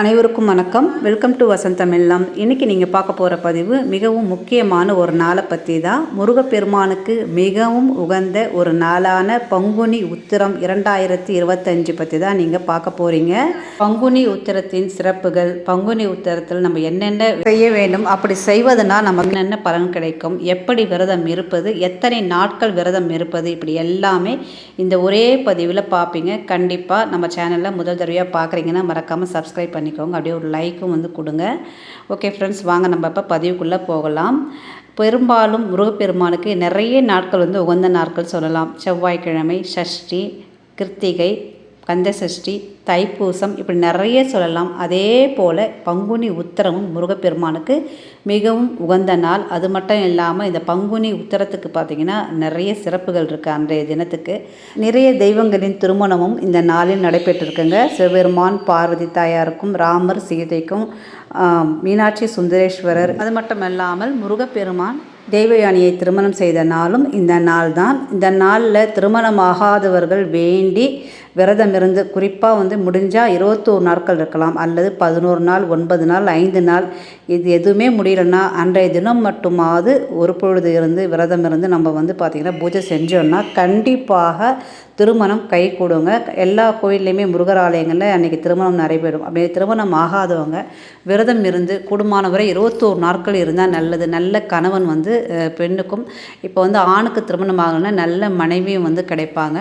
அனைவருக்கும் வணக்கம். Welcome to வசந்தம் எல்லாம் இன்றைக்கி நீங்கள் பார்க்க போகிற பதிவு மிகவும் முக்கியமான ஒரு நாளை பற்றி தான் முருகப்பெருமானுக்கு மிகவும் உகந்த ஒரு நாளான பங்குனி உத்திரம் இரண்டாயிரத்தி இருபத்தஞ்சு பற்றி தான் நீங்கள் பார்க்க போகிறீங்க பங்குனி உத்திரத்தின் சிறப்புகள் பங்குனி உத்திரத்தில் நம்ம என்னென்ன செய்ய வேண்டும் அப்படி செய்வதனால் நமக்கு என்னென்ன பலன் கிடைக்கும் எப்படி விரதம் இருப்பது எத்தனை நாட்கள் விரதம் இருப்பது இப்படி எல்லாமே இந்த ஒரே பதிவில் பார்ப்பீங்க. கண்டிப்பாக நம்ம சேனலில் முதல் தடவையாக பார்க்குறீங்கன்னா மறக்காமல் சப்ஸ்கிரைப் பண்ணிக்கோங்க. அப்படியே ஒரு லைக்கும் வந்து கொடுங்க. ஓகே ஃப்ரெண்ட்ஸ் வாங்க நம்ம இப்போ பதிவுக்குள்ளே போகலாம். பெரும்பாலும் முருகப்பெருமானுக்கு நிறைய நாட்கள் வந்து உகந்த நாட்கள் சொல்லலாம். செவ்வாய்க்கிழமை சஷ்டி கிருத்திகை கந்தசஷ்டி தைப்பூசம் இப்படி நிறைய சொல்லலாம். அதே போல் பங்குனி உத்தரமும் முருகப்பெருமானுக்கு மிகவும் உகந்த நாள். அது மட்டும் இல்லாமல் இந்த பங்குனி உத்தரத்துக்கு பார்த்திங்கன்னா நிறைய சிறப்புகள் இருக்குது அன்றைய தினத்துக்கு. நிறைய தெய்வங்களின் திருமணமும் இந்த நாளில் நடைபெற்றிருக்குங்க. சிவபெருமான் பார்வதி தாயாருக்கும் ராமர் சீதைக்கும் மீனாட்சி சுந்தரேஸ்வரர். அது மட்டும் இல்லாமல் முருகப்பெருமான் தெய்வயானியை திருமணம் செய்த நாளும் இந்த நாள் தான் இந்த நாளில் திருமணமாகாதவர்கள் வேண்டி விரதம் இருந்து குறிப்பாக வந்து முடிஞ்சால் இருபத்தோரு நாட்கள் இருக்கலாம். அல்லது பதினோரு நாள் ஒன்பது நாள் ஐந்து நாள். இது எதுவுமே முடியலன்னா அன்றைய தினம் மட்டுமாவது ஒரு பொழுது இருந்து விரதம் இருந்து நம்ம வந்து பார்த்திங்கன்னா பூஜை செஞ்சோம்னா கண்டிப்பாக திருமணம் கை கொடுங்க. எல்லா கோயில்லையுமே முருகர் ஆலயங்களில் அன்றைக்கி திருமணம் நடைபெறும். அப்படி திருமணம் ஆகாதவங்க விரதம் இருந்து கூடுமானவரை இருபத்தோரு நாட்கள் இருந்தால் நல்லது. நல்ல கணவன் வந்து பெண்ணுக்கும் இப்போ வந்து ஆணுக்கு திருமணம் ஆகலைன்னா நல்ல மனைவியும் வந்து கிடைப்பாங்க.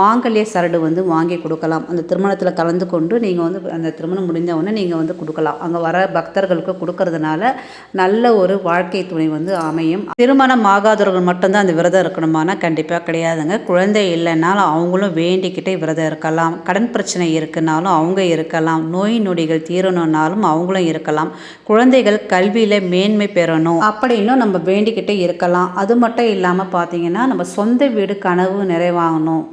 மாங்கல்ய சரடு வந்து வாங்கி கொடுக்கலாம். அந்த திருமணத்தில் கலந்து கொண்டு நீங்கள் வந்து அந்த திருமணம் முடிஞ்ச உடனே நீங்கள் வந்து கொடுக்கலாம். அங்கே வர பக்தர்களுக்கு கொடுக்கறதுனால நல்ல ஒரு வாழ்க்கை துணை வந்து அமையும். திருமணம் ஆகாதவர்கள் மட்டும்தான் அந்த விரதம் இருக்கணுமானா கண்டிப்பாக கிடையாதுங்க. குழந்தை இல்லைனாலும் அவங்களும் வேண்டிக்கிட்டே விரதம் இருக்கலாம். கடன் பிரச்சனை இருக்குனாலும் அவங்க இருக்கலாம். நோய் நொடிகள் தீரணும்னாலும் அவங்களும் இருக்கலாம். குழந்தைகள் கல்வியில் மேன்மை பெறணும் அப்படின்னும் நம்ம வேண்டிக்கிட்டே இருக்கலாம். அது மட்டும் இல்லாமல் பார்த்தீங்கன்னா நம்ம சொந்த வீடு கனவு நிறைவாகணும்.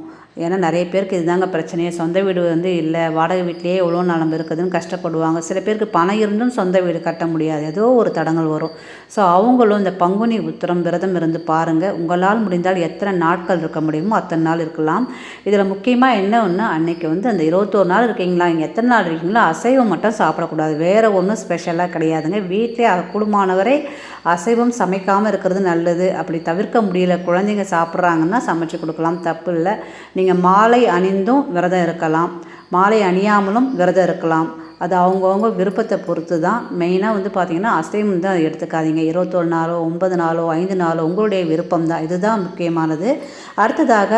ஏன்னா நிறைய பேருக்கு இதுதாங்க பிரச்சனையே. சொந்த வீடு வந்து இல்லை. வாடகை வீட்லேயே எவ்வளோ நலம் இருக்குதுன்னு கஷ்டப்படுவாங்க. சில பேருக்கு பணம் இருந்தும் சொந்த வீடு கட்ட முடியாது. ஏதோ ஒரு தடங்கள் வரும். ஸோ அவங்களும் இந்த பங்குனி உத்திரம் விரதம் இருந்து பாருங்கள் உங்களால் முடிந்தால் எத்தனை நாட்கள் இருக்க முடியுமோ அத்தனை நாள் இருக்கலாம். இதில் முக்கியமாக என்ன ஒன்று அன்னைக்கு வந்து அந்த இருபத்தோரு நாள் இருக்கீங்களா? இங்கே எத்தனை நாள் இருக்கீங்களோ அசைவம் மட்டும் சாப்பிடக்கூடாது. வேறு ஒன்றும் ஸ்பெஷலாக கிடையாதுங்க. வீட்டிலே குடும்பமானவரை அசைவம் சமைக்காமல் இருக்கிறது நல்லது. அப்படி தவிர்க்க முடியல. குழந்தைங்க சாப்பிட்றாங்கன்னா சமைச்சு கொடுக்கலாம். தப்பு இல்லை. நீங்கள் மாலை அணிந்தும் விரதம் இருக்கலாம். மாலை அணியாமலும் விரதம் இருக்கலாம். அது அவங்கவுங்க விருப்பத்தை பொறுத்து தான். மெயினாக வந்து பார்த்திங்கன்னா அசைவம் தான் எடுத்துக்காதீங்க. இருபத்தொரு நாளோ ஒன்பது நாளோ ஐந்து நாளோ உங்களுடைய விருப்பம் தான். இதுதான் முக்கியமானது. அடுத்ததாக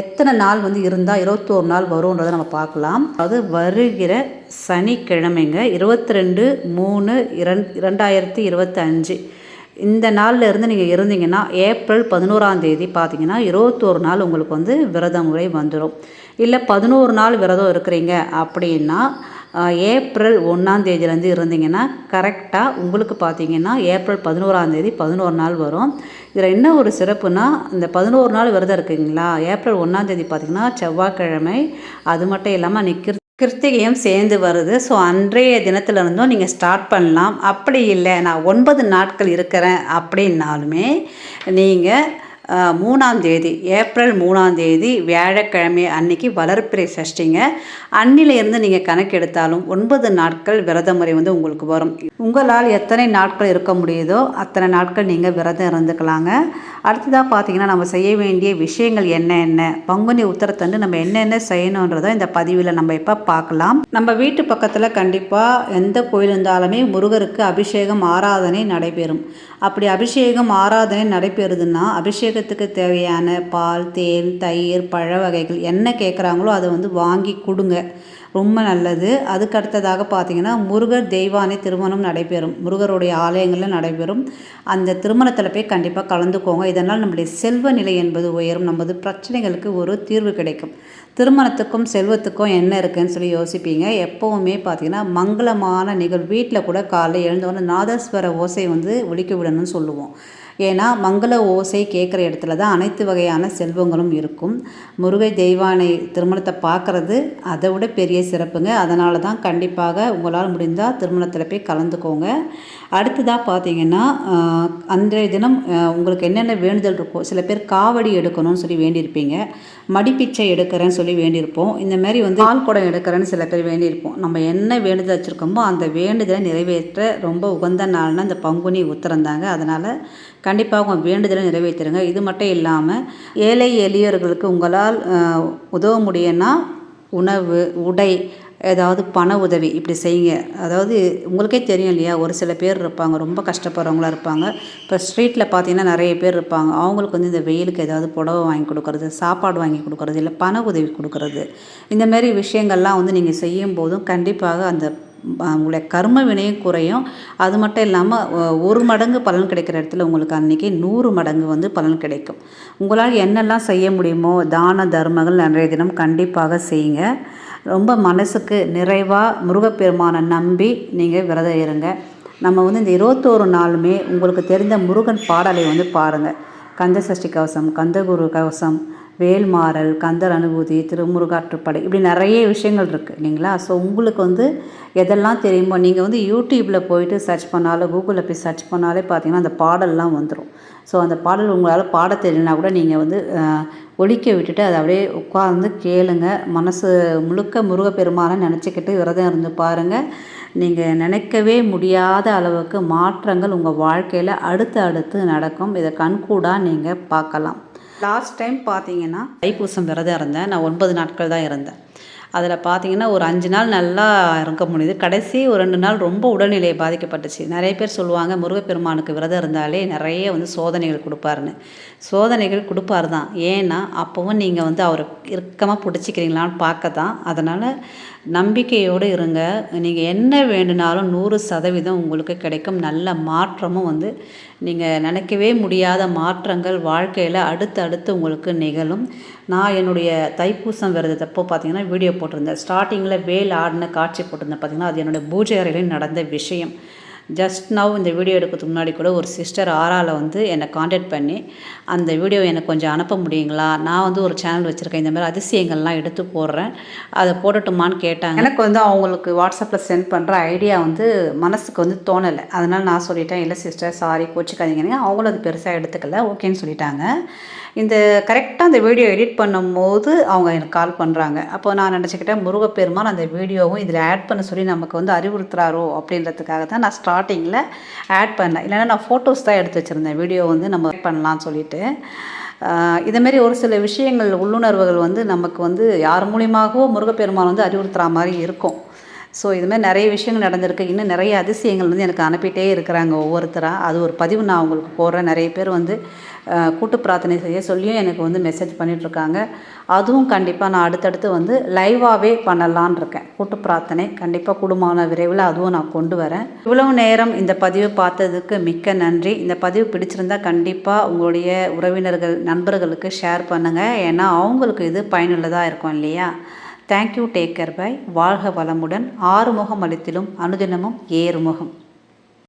எத்தனை நாள் வந்து இருந்தால் இருபத்தோரு நாள் வரும்ன்றதை நம்ம பார்க்கலாம். அது வருகிற சனிக்கிழமைங்க இருபத்தி ரெண்டு மூணு இரண் இரண்டாயிரத்தி இருபத்தஞ்சு. இந்த நாளில் இருந்து நீங்கள் இருந்தீங்கன்னா ஏப்ரல் பதினோராம் தேதி பார்த்தீங்கன்னா இருபத்தோரு நாள் உங்களுக்கு வந்து விரத முறை வந்துடும் இல்லை பதினோரு நாள் விரதம் இருக்கிறீங்க அப்படின்னா ஏப்ரல் ஒன்றாம் தேதியிலேருந்து இருந்தீங்கன்னா கரெக்டாக உங்களுக்கு பார்த்தீங்கன்னா ஏப்ரல் பதினோராம் தேதி பதினோரு நாள் வரும். இதில் என்ன ஒரு சிறப்புனா இந்த பதினோரு நாள் விரதம் இருக்குங்களா? ஏப்ரல் ஒன்றாம் தேதி பார்த்தீங்கன்னா செவ்வாய்க்கிழமை அது மட்டும் இல்லாமல் நிற்கிற கிருத்திகையும் சேர்ந்து வருது. ஸோ அன்றைய தினத்திலிருந்தும் நீங்கள் ஸ்டார்ட் பண்ணலாம். அப்படி இல்லை. நான் ஒன்பது நாட்கள் இருக்கிறேன் அப்படின்னாலுமே நீங்கள் மூணாம் தேதி ஏப்ரல் மூணாம் தேதி வியாழக்கிழமை அன்னைக்கு வளர்ப்பிறை சஷ்டிங்க. அன்னிலிருந்து நீங்கள் கணக்கெடுத்தாலும் ஒன்பது நாட்கள் விரத முறை வந்து உங்களுக்கு வரும். உங்களால் எத்தனை நாட்கள் இருக்க முடியுதோ அத்தனை நாட்கள் நீங்கள் விரதம் இருந்துக்கலாங்க. அடுத்ததாக பார்த்தீங்கன்னா நம்ம செய்ய வேண்டிய விஷயங்கள் என்ன என்ன? பங்குனி உத்தரத்தண்டு நம்ம என்னென்ன செய்யணுன்றதை இந்த பதிவில் நம்ம இப்போ பார்க்கலாம் நம்ம வீட்டு பக்கத்தில் கண்டிப்பாக எந்த கோயில் இருந்தாலுமே முருகருக்கு அபிஷேகம் ஆராதனை நடைபெறும். அப்படி அபிஷேகம் ஆராதனை நடைபெறுதுன்னா அபிஷேகத்துக்கு தேவையான பால் தேன் தயிர் பழ வகைகள் என்ன கேட்குறாங்களோ அதை வந்து வாங்கி கொடுங்க. ரொம்ப நல்லது. அதுக்கு அடுத்ததாக பார்த்தீங்கன்னா முருகர் தெய்வானை திருமணம் நடைபெறும். முருகருடைய ஆலயங்களில் நடைபெறும். அந்த திருமணத்தில் போய் கண்டிப்பாக கலந்துக்கோங்க. இதனால் நம்முடைய செல்வ நிலை என்பது உயரும். நமது பிரச்சனைகளுக்கு ஒரு தீர்வு கிடைக்கும். திருமணத்துக்கும் செல்வத்துக்கும் என்ன இருக்குன்னு சொல்லி யோசிப்பீங்க. எப்போவுமே பார்த்தீங்கன்னா மங்களமான நிகழ்வு. வீட்டில் கூட காலையில் எழுந்தவொடனே நாதஸ்வர ஓசை வந்து ஒழிக்க விடணும்னு சொல்லுவோம். ஏன்னா மங்கள ஓசை கேட்குற இடத்துல தான் அனைத்து வகையான செல்வங்களும் இருக்கும். முருகை தெய்வானை திருமணத்தை பார்க்குறது அதை விட பெரிய சிறப்புங்க. அதனால தான் கண்டிப்பாக உங்களால் முடிந்தால் திருமணத்தில் போய் கலந்துக்கோங்க. அடுத்ததாக பார்த்தீங்கன்னா அன்றைய தினம் உங்களுக்கு என்னென்ன வேண்டுதல் இருக்கோ சில பேர் காவடி எடுக்கணும்னு சொல்லி வேண்டியிருப்பீங்க. மடிப்பிச்சை எடுக்கிறேன்னு சொல்லி வேண்டியிருப்போம். இந்த மாதிரி வந்து பால் குடம் எடுக்கிறேன்னு சில பேர் வேண்டியிருப்போம். நம்ம என்ன வேண்டுதல் வச்சுருக்கோமோ அந்த வேண்டுதலை நிறைவேற்ற ரொம்ப உகந்த நாள்னா இந்த பங்குனி உத்திரந்தாங்க. அதனால் கண்டிப்பாக உங்கள் வேண்டுதலை நிறைவேற்றுருங்க. இது மட்டும் இல்லாமல் ஏழை எளியவர்களுக்கு உங்களால் உதவ முடியும்னா உணவு உடை ஏதாவது பண உதவி இப்படி செய்யுங்க. அதாவது உங்களுக்கே தெரியும் இல்லையா ஒரு சில பேர் இருப்பாங்க ரொம்ப கஷ்டப்படுறவங்களா இருப்பாங்க. இப்போ ஸ்ட்ரீட்டில் பார்த்தீங்கன்னா நிறைய பேர் இருப்பாங்க. அவங்களுக்கு வந்து இந்த வெயிலுக்கு ஏதாவது புடவை வாங்கி கொடுக்கறது சாப்பாடு வாங்கி கொடுக்குறது இல்லை பண உதவி கொடுக்கறது. இந்தமாரி விஷயங்கள்லாம் வந்து நீங்கள் செய்யும் போதும் கண்டிப்பாக அந்த உங்களுடைய கர்ம வினையும் குறையும். அது மட்டும் இல்லாமல் ஒரு மடங்கு பலன் கிடைக்கிற இடத்துல உங்களுக்கு அன்றைக்கி நூறு மடங்கு வந்து பலன் கிடைக்கும். உங்களால் என்னெல்லாம் செய்ய முடியுமோ தான தர்மங்கள் அன்றைய தினம் கண்டிப்பாக செய்யுங்க. ரொம்ப மனசுக்கு நிறைவாக முருகப்பெருமானை நம்பி நீங்கள் விரதம் இருங்க. நம்ம வந்து இந்த இருபத்தோரு நாளுமே உங்களுக்கு தெரிந்த முருகன் பாடலை வந்து பாருங்கள் கந்த சஷ்டி கவசம் கந்தகுரு கவசம் வேல்மாறல் கந்தர் அனுபூதி திருமுருகாற்றுப்படை இப்படி நிறைய விஷயங்கள் இருக்குது இல்லைங்களா? ஸோ உங்களுக்கு வந்து எதெல்லாம் தெரியுமோ நீங்கள் வந்து யூடியூப்பில் போயிட்டு சர்ச் பண்ணாலும் கூகுளில் போய் சர்ச் பண்ணாலே பார்த்தீங்கன்னா அந்த பாடல்லாம் வந்துடும் ஸோ அந்த பாடல் உங்களால் பாட தெரியலனா கூட நீங்கள் வந்து ஒழிக்க ஒலிக்க விட்டுட்டு அதை அப்படியே உட்காந்து கேளுங்க. மனசு முழுக்க முருகப்பெருமானை நினச்சிக்கிட்டு விரதம் இருந்து பாருங்கள் நீங்கள் நினைக்கவே முடியாத அளவுக்கு மாற்றங்கள் உங்கள் வாழ்க்கையில் அடுத்து அடுத்து நடக்கும். இதை கண்கூடாக நீங்கள் பார்க்கலாம். லாஸ்ட் டைம் பார்த்தீங்கன்னா தைப்பூசம் விரதம் இருந்தேன். நான் ஒன்பது நாட்கள் தான் இருந்தேன். அதில் பார்த்தீங்கன்னா ஒரு அஞ்சு நாள் நல்லா இருக்க முடியுது. கடைசி ஒரு ரெண்டு நாள் ரொம்ப உடல்நிலை பாதிக்கப்பட்டுச்சு. நிறைய பேர் சொல்லுவாங்க முருகப்பெருமானுக்கு விரதம் இருந்தாலே நிறைய வந்து சோதனைகள் கொடுப்பாருன்னு. சோதனைகள் கொடுப்பாரு தான். ஏன்னா அப்போவும் நீங்கள் வந்து அவரை இறுக்கமாக பிடிச்சிக்கிறீங்களான்னு பார்க்க தான் அதனால் நம்பிக்கையோடு இருங்க. நீங்கள் என்ன வேண்டுனாலும் நூறு சதவீதம் உங்களுக்கு கிடைக்கும். நல்ல மாற்றமும் வந்து நீங்கள் நினைக்கவே முடியாத மாற்றங்கள் வாழ்க்கையில் அடுத்து அடுத்து உங்களுக்கு நிகழும். நான் என்னுடைய தைப்பூசம் விரதத்தப்போ பார்த்தீங்கன்னா வீடியோ போட்டிருந்தேன். ஸ்டார்டிங்கில் வேல் ஆடின காட்சி போட்டிருந்தேன் பார்த்தீங்கன்னா அது என்னுடைய பூஜை அறையில் நடந்த விஷயம். ஜஸ்ட் நவ் இந்த வீடியோ எடுக்கிறதுக்கு முன்னாடி கூட ஒரு சிஸ்டர் ஆரால வந்து என்னை காண்டாக்ட் பண்ணி அந்த வீடியோ எனக்கு கொஞ்சம் அனுப்ப முடியுங்களா? நான் வந்து ஒரு சேனல் வச்சுருக்கேன். இந்த மாதிரி அதிசயங்கள்லாம் எடுத்து போடுறேன். அதை போடட்டுமான்னு கேட்டாங்க. எனக்கு வந்து அவங்களுக்கு வாட்ஸ்அப்பில் சென்ட் பண்ணுற ஐடியா வந்து மனசுக்கு வந்து தோணலை. அதனால் நான் சொல்லிட்டேன் இல்லை சிஸ்டர் சாரி கோச்சிக்காதீங்கன்னு. அவங்களும் அது பெருசாக எடுத்துக்கல. ஓகேன்னு சொல்லிட்டாங்க. இந்த கரெக்டாக அந்த வீடியோ எடிட் பண்ணும்போது அவங்க எனக்கு கால் பண்ணுறாங்க அப்போ நான் நினச்சிக்கிட்டேன் முருகப்பெருமான் அந்த வீடியோவும் இதில் ஆட் பண்ண சொல்லி நமக்கு வந்து அறிவுறுத்துறாரோ? அப்படின்றதுக்காக தான் நான் ஸ்டார்ட் ஸ்டார்டிங்கில் ஆட் பண்ணேன் இல்லைன்னா நான் ஃபோட்டோஸ் தான் எடுத்து வச்சுருந்தேன். வீடியோ வந்து நம்ம add பண்ணலாம்னு சொல்லிட்டு. ஆஹ் ஒரு சில விஷயங்கள் உள்ளுணர்வுகள் வந்து நமக்கு வந்து யார் மூலியமாகவோ முருகப்பெருமான் வந்து அறிவுறுத்துகிற மாதிரி இருக்கும். ஸோ இதுமாதிரி நிறைய விஷயங்கள் நடந்திருக்கு. இன்னும் நிறைய அதிசயங்கள் வந்து எனக்கு அனுப்பிட்டே இருக்கிறாங்க ஒவ்வொருத்தராக அது ஒரு பதிவு நான் உங்களுக்கு போடுறேன். நிறைய பேர் வந்து கூட்டு பிரார்த்தனை செய்ய சொல்லியும் எனக்கு வந்து மெசேஜ் பண்ணிகிட்ருக்காங்க அதுவும் கண்டிப்பாக நான் அடுத்தடுத்து வந்து லைவாகவே பண்ணலான் இருக்கேன். கூட்டு பிரார்த்தனை கண்டிப்பாக குடும்பமான விரைவில் அதுவும் நான் கொண்டு வரேன். இவ்வளவு நேரம் இந்த பதிவு பார்த்ததுக்கு மிக்க நன்றி. இந்த பதிவு பிடிச்சிருந்தா கண்டிப்பாக உங்களுடைய உறவினர்கள் நண்பர்களுக்கு ஷேர் பண்ணுங்கள் ஏன்னா அவங்களுக்கு இது பயனுள்ளதாக இருக்கும் இல்லையா? தேங்க்யூ டேக் கேர் பை வாழ்க வளமுடன். ஆறுமுகம் அளித்திலும் அனுதினமும் ஏறுமுகம்.